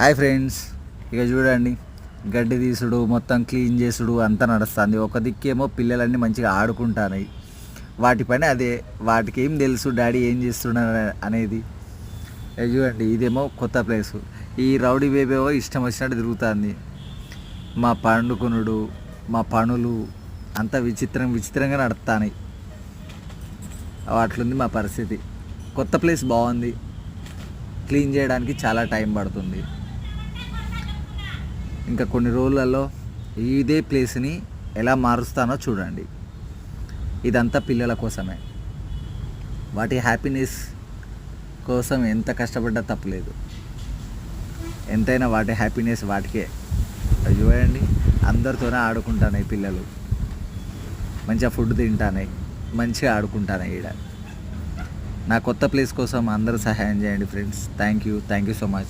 Hi friends ఇక చూడండి. గడ్డి తీసుడు మొత్తం క్లీన్ చేసుడు అంతా నడుస్తుంది. ఒక దిక్కేమో పిల్లలన్నీ మంచిగా ఆడుకుంటాయి వాటి పని అదే. వాటికి ఏం తెలుసు డాడీ ఏం చేస్తున్నాడు అనేది. చూడండి ఇదేమో కొత్త ప్లేస్. ఈ రౌడీ బేబేవో ఇష్టం వచ్చినట్టు తిరుగుతుంది. మా పండుకునుడు మా పనులు అంత విచిత్రం విచిత్రంగా నడుస్తాయి అట్లుంది మా పరిస్థితి. కొత్త ప్లేస్ బాగుంది. క్లీన్ చేయడానికి చాలా టైం పడుతుంది. ఇంకా కొన్ని రోజులలో ఇదే ప్లేస్ని ఎలా మారుస్తానో చూడండి. ఇదంతా పిల్లల కోసమే. వాటి హ్యాపీనెస్ కోసం ఎంత కష్టపడ్డా తప్పలేదు. ఎంతైనా వాటి హ్యాపీనెస్ వాటికే. అది చూడండి అందరితోనే ఆడుకుంటాను పిల్లలు. మంచిగా ఫుడ్ తింటానే మంచిగా ఆడుకుంటాను ఈడ. నా కొత్త ప్లేస్ కోసం అందరూ సహాయం చేయండి friends. Thank you thank you so much.